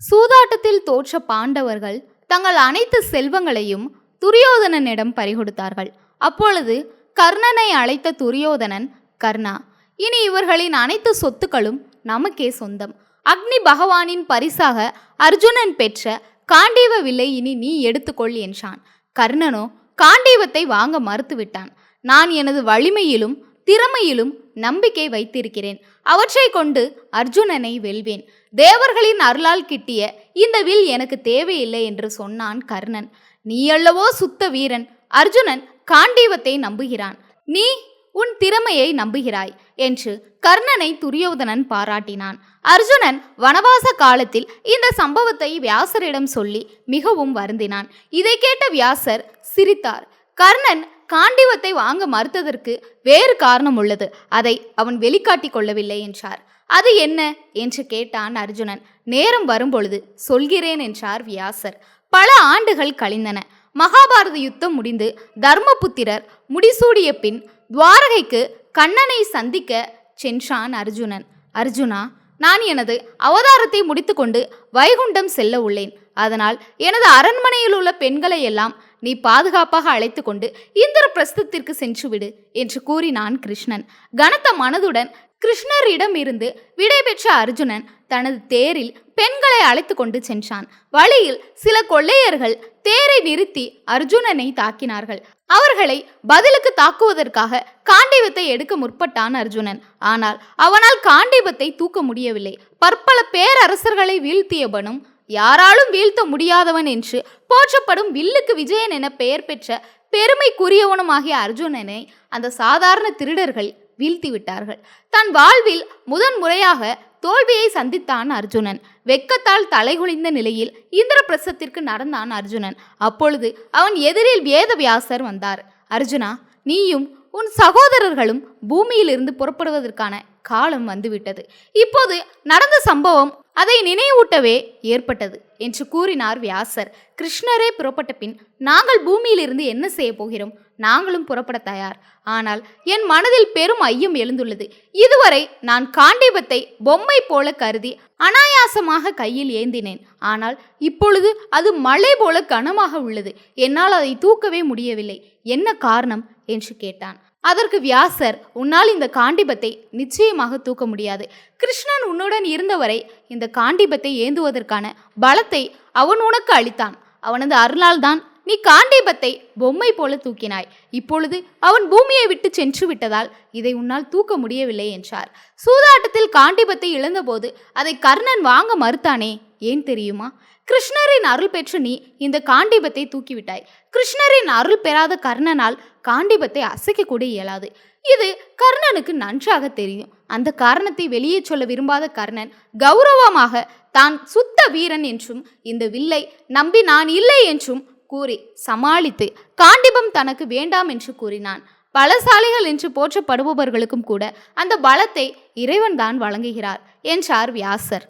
சூதாட்டத்தில் தோற்ற பாண்டவர்கள் தங்கள் அனைத்து செல்வங்களையும் துரியோதனனிடம் பறிகொடுத்தார்கள். அப்பொழுது கர்ணனை அழைத்த துரியோதனன் கர்ணா இனி இவர்களின் அனைத்து சொத்துக்களும் நமக்கே சொந்தம். அக்னி பகவானின் பரிசாக அர்ஜுனன் பெற்ற காண்டீவ வில்லை இனி நீ எடுத்துக்கொள் என்றான். கர்ணனோ காண்டீவத்தை வாங்க மறுத்துவிட்டான். நான் எனது வலிமையிலும் திறமையிலும் நம்பிக்கை வைத்திருக்கிறேன். அவற்றை கொண்டு அர்ஜுனனை வெல்வேன். தேவர்களின் அருளால் கிட்டிய இந்த வில் எனக்கு தேவையில்லை என்று சொன்னான் கர்ணன். நீயல்லவோ சுத்த வீரன்? அர்ஜுனன் காண்டீவத்தை நம்புகிறான். நீ உன் திறமையை நம்புகிறாய் என்று கர்ணனை துரியோதனன் பாராட்டினான். அர்ஜுனன் வனவாச காலத்தில் இந்த சம்பவத்தை வியாசரிடம் சொல்லி மிகவும் வருந்தினான். இதை கேட்ட வியாசர் சிரித்தார். கர்ணன் காண்டிவத்தை வாங்க மறுத்ததற்கு வேறு காரணம் உள்ளது. அதை அவன் வெளிக்காட்டி கொள்ளவில்லை என்றார். அது என்ன? என்று கேட்டான் அர்ஜுனன். நேரம் வரும்பொழுது சொல்கிறேன் என்றார் வியாசர். பல ஆண்டுகள் கழிந்தன. மகாபாரத யுத்தம் முடிந்து தர்மபுத்திரர் முடிசூடிய பின் துவாரகைக்கு கண்ணனை சந்திக்க சென்றான் அர்ஜுனன். அர்ஜுனா நான் எனது அவதாரத்தை முடித்துக்கொண்டு வைகுண்டம் செல்ல உள்ளேன். அதனால் எனது அரண்மனையில் உள்ள பெண்களை எல்லாம் நீ பாதுகாப்பாக அழைத்து கொண்டு இந்திரபிரஸ்தத்திற்கு சென்று விடு என்று கூறினான் கிருஷ்ணன். கனத்த மனதுடன் கிருஷ்ணரிடம் இருந்து விடைபெற்ற அர்ஜுனன் தனது தேரில் பெண்களை அழைத்து கொண்டு சென்றான். வழியில் சில கொள்ளையர்கள் தேரை நிறுத்தி அர்ஜுனனை தாக்கினார்கள். அவர்களை பதிலுக்கு தாக்குவதற்காக காண்டிவத்தை எடுக்க முற்பட்டான் அர்ஜுனன். ஆனால் அவனால் காண்டிவத்தை தூக்க முடியவில்லை. பற்பல பேரரசர்களை வீழ்த்தியவனும் யாராலும் வீழ்த்த முடியாதவன் என்று போற்றப்படும் வில்லுக்கு விஜயன் என பெயர் பெற்ற பெருமைக்குரியவனுமாகிய அர்ஜுனனை அந்த சாதாரண திருடர்கள் வீழ்த்தி விட்டார்கள். தன் வாழ்வில் முதன் முறையாக தோல்வியை சந்தித்தான் அர்ஜுனன். வெக்கத்தால் தலைகுனிந்த நிலையில் இந்திரபிரசத்திற்கு நடந்தான் அர்ஜுனன். அப்பொழுது அவன் எதிரில் வேதவியாசர் வந்தார். அர்ஜுனா நீயும் உன் சகோதரர்களும் பூமியிலிருந்து புறப்படுவதற்கான காலம் வந்துவிட்டது. இப்போது நடந்த சம்பவம் அதை நினைவூட்டவே ஏற்பட்டது என்று கூறினார் வியாசர். கிருஷ்ணரே புறப்பட்ட பின் நாங்கள் பூமியிலிருந்து என்ன செய்ய போகிறோம்? நாங்களும் புறப்பட தயார். ஆனால் என் மனதில் பெரும் ஐயம் எழுந்துள்ளது. இதுவரை நான் காண்டிபத்தை பொம்மை போல கருதி அனாயாசமாக கையில் ஏந்தினேன். ஆனால் இப்பொழுது அது மலை போல கனமாக உள்ளது. என்னால் அதை தூக்கவே முடியவில்லை. என்ன காரணம்? என்று கேட்டான். அதற்கு வியாசர் உன்னால் இந்த காண்டிபத்தை நிச்சயமாக தூக்க முடியாது. கிருஷ்ணன் உன்னுடன் இருந்தவரை இந்த காண்டிபத்தை ஏந்துவதற்கான பலத்தை அவன் உனக்கு அளித்தான். அவனது அருளால் தான் நீ காண்டிபத்தை பொம்மை போல தூக்கினாய். இப்பொழுது அவன் பூமியை விட்டு சென்று விட்டதால் இதை உன்னால் தூக்க முடியவில்லை என்றார். சூதாட்டத்தில் காண்டிபத்தை இழந்தபோது அதை கர்ணன் வாங்க மறுத்தானே? ஏன் தெரியுமா? கிருஷ்ணரின் அருள் பெற்று நீ இந்த காண்டிபத்தை தூக்கிவிட்டாய். கிருஷ்ணரின் அருள் பெறாத கர்ணனால் காண்டிபத்தை அசைக்க கூட இயலாது. இது கர்ணனுக்கு நன்றாக தெரியும். அந்த காரணத்தை வெளியே சொல்ல விரும்பாத கர்ணன் கௌரவமாக தான் சுத்த வீரன் என்றும் இந்த வில்லை நம்பி நான் இல்லை என்றும் கூறி சமாளித்து காண்டிபம் தனக்கு வேண்டாம் என்று கூறினான். பலசாலிகள் என்று போற்றப்படுபவர்களுக்கும் கூட அந்த பலத்தை இறைவன்தான் வழங்குகிறார் என்றார் வியாசர்.